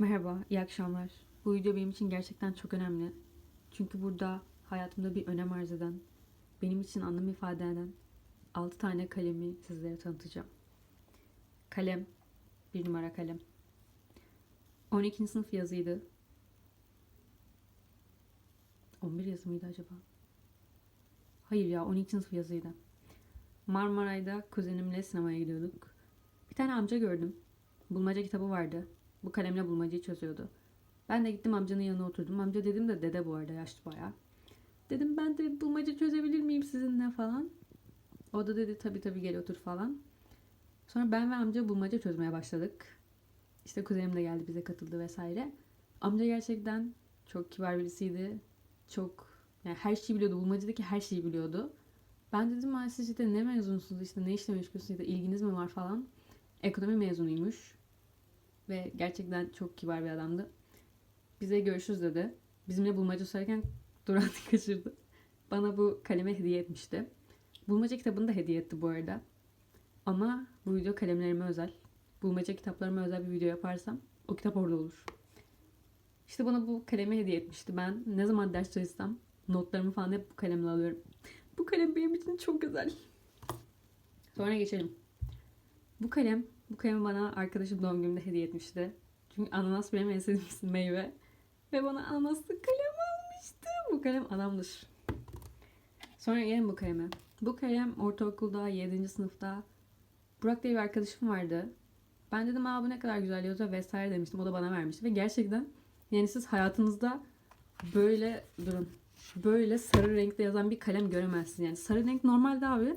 Merhaba, iyi akşamlar. Bu video benim için gerçekten çok önemli. Çünkü burada hayatımda bir önem arz eden, benim için anlam ifade eden 6 tane kalemi sizlere tanıtacağım. Kalem, bir numara kalem. 12. sınıf yazıydı. 11 yazı mıydı acaba? Hayır ya 12. sınıf yazıydı. Marmaray'da kuzenimle sinemaya gidiyorduk. Bir tane amca gördüm. Bulmaca kitabı vardı. Bu kalemle bulmacayı çözüyordu. Ben de gittim amcanın yanına oturdum. Amca dedim de dede bu arada yaşlı bayağı. Dedim ben de bulmaca çözebilir miyim sizinle falan. O da dedi tabii tabii gel otur falan. Sonra ben ve amca bulmaca çözmeye başladık. İşte kuzenim de geldi bize katıldı vesaire. Amca gerçekten çok kibar birisiydi. Çok yani her şeyi biliyordu. Bulmacadaki her şeyi biliyordu. Ben dedim "Ay, siz işte ne mezunsunuz işte ne işle meşgulsünüz da ilginiz mi var falan. Ekonomi mezunuymuş. Ve gerçekten çok kibar bir adamdı. Bize görüşürüz dedi. Bizimle bulmaca söylerken Duran kaçırdı. Bana bu kaleme hediye etmişti. Bulmaca kitabını da hediye etti bu arada. Ama bu video kalemlerime özel. Bulmaca kitaplarıma özel bir video yaparsam o kitap orada olur. İşte bana bu kalemi hediye etmişti. Ben ne zaman ders çalışsam notlarımı falan hep bu kalemle alıyorum. Bu kalem benim için çok özel. Sonra geçelim. Bu kalem, bu kalemi bana arkadaşım doğum günümde hediye etmişti. Çünkü ananas benim en sevdiğim meyve. Ve bana ananaslı kalem almıştı. Bu kalem anamdır. Sonra gelelim bu kaleme. Bu kalem ortaokulda 7. sınıfta Burak diye bir arkadaşım vardı. Ben dedim aa bu ne kadar güzel yazıyor vesaire demiştim. O da bana vermişti. Ve gerçekten yani siz hayatınızda böyle durun. Böyle sarı renkte yazan bir kalem göremezsiniz. Yani sarı renk normalde abi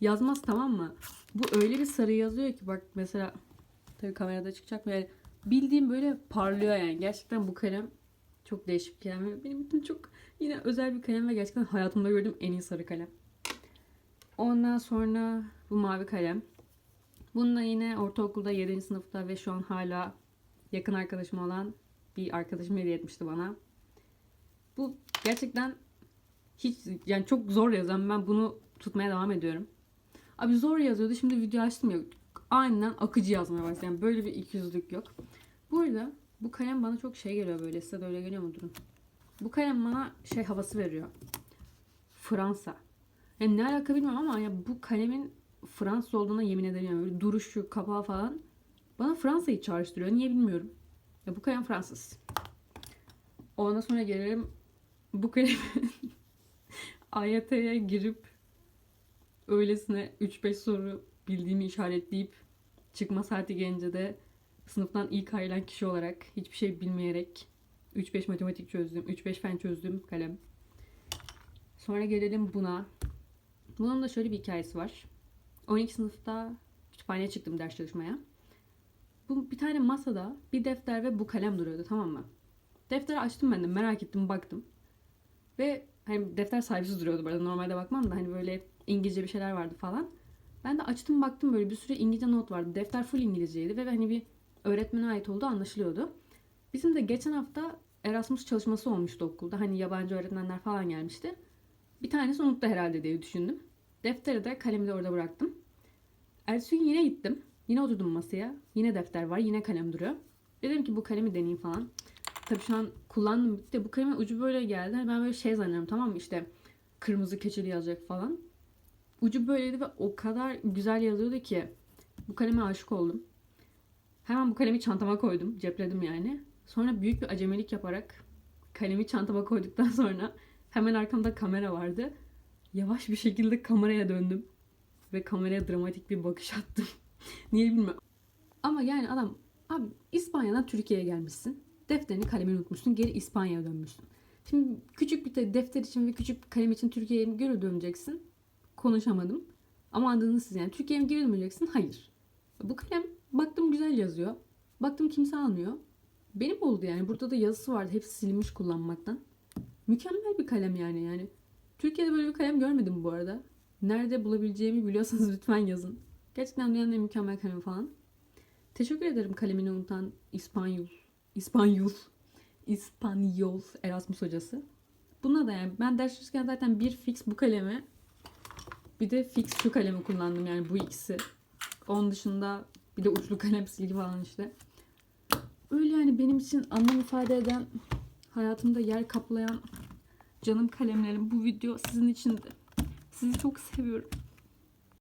yazmaz tamam mı? Bu öyle bir sarı yazıyor ki bak mesela tabii kamerada çıkacak mı? Yani bildiğim böyle parlıyor yani. Gerçekten bu kalem çok değişik bir kalem. Benim için çok yine özel bir kalem ve gerçekten hayatımda gördüğüm en iyi sarı kalem. Ondan sonra bu mavi kalem. Bununla yine ortaokulda 7. sınıfta ve şu an hala yakın arkadaşım olan bir arkadaşım hediye etmişti bana. Bu gerçekten hiç yani çok zor yazan ben bunu tutmaya devam ediyorum. Abi zor yazıyordu şimdi video açtım ya aynen akıcı yazmaya başladı. Yani böyle bir ikiyüzlülük yok. Bu arada bu kalem bana çok şey geliyor böyle size de öyle geliyor mu durun. Bu kalem bana şey havası veriyor. Fransa. Yani ne alaka bilmiyorum ama ya bu kalemin Fransız olduğuna yemin ederim. Yani böyle duruşu, kapağı falan bana Fransa'yı çağrıştırıyor. Niye bilmiyorum. Ya bu kalem Fransız. Ondan sonra gelelim bu kalemi AYT'ye girip öylesine 3-5 soru bildiğimi işaretleyip çıkma saati gelince de sınıftan ilk ayrılan kişi olarak hiçbir şey bilmeyerek 3-5 matematik çözdüm, 3-5 fen çözdüm kalem. Sonra gelelim buna. Bunun da şöyle bir hikayesi var. 12 sınıfta kütüphaneye çıktım ders çalışmaya. Bu bir tane masada bir defter ve bu kalem duruyordu tamam mı? Defteri açtım ben de merak ettim baktım. Ve hani defter sahipsiz duruyordu bu arada normalde bakmam da hani böyle İngilizce bir şeyler vardı falan. Ben de açtım baktım böyle bir sürü İngilizce not vardı. Defter full İngilizceydi ve hani bir öğretmene ait olduğu anlaşılıyordu. Bizim de geçen hafta Erasmus çalışması olmuştu okulda. Hani yabancı öğretmenler falan gelmişti. Bir tanesi unuttu herhalde diye düşündüm. Defteri de kalemi de orada bıraktım. Ertesi gün yine gittim. Yine oturdum masaya. Yine defter var. Yine kalem duruyor. Dedim ki bu kalemi deneyeyim falan. Tabii şu an kullandım bitti. Bu kalemin ucu böyle geldi. Hani ben böyle şey zannediyorum tamam mı işte kırmızı keçeli yazacak falan. Ucu böyleydi ve o kadar güzel yazıyordu ki bu kaleme aşık oldum. Hemen bu kalemi çantama koydum. Cepledim yani. Sonra büyük bir acemilik yaparak kalemi çantama koyduktan sonra hemen arkamda kamera vardı. Yavaş bir şekilde kameraya döndüm. Ve kameraya dramatik bir bakış attım. Niye bilmiyorum. Ama yani adam abi İspanya'dan Türkiye'ye gelmişsin. Defterini kalemini unutmuşsun. Geri İspanya'ya dönmüşsün. Şimdi küçük bir de defter için ve küçük bir kalem için Türkiye'ye geri döneceksin? Konuşamadım. Ama anladınız siz yani. Türkiye'ye geri döneceksin? Hayır. Bu kalem baktım güzel yazıyor. Baktım kimse almıyor. Benim oldu yani. Burada da yazısı vardı. Hepsi silinmiş kullanmaktan. Mükemmel bir kalem yani yani. Türkiye'de böyle bir kalem görmedim bu arada. Nerede bulabileceğimi biliyorsanız lütfen yazın. Gerçekten dünyanın en mükemmel kalemi falan. Teşekkür ederim kalemini unutan İspanyol. İspanyol. İspanyol Erasmus hocası. Buna da yani ben ders çalışırken zaten bir fix bu kalemi bir de fix şu kalemi kullandım yani bu ikisi. Onun dışında bir de uçlu kalem silgi falan işte. Öyle yani benim için anlam ifade eden, hayatımda yer kaplayan canım kalemlerim bu video sizin için de. Sizi çok seviyorum.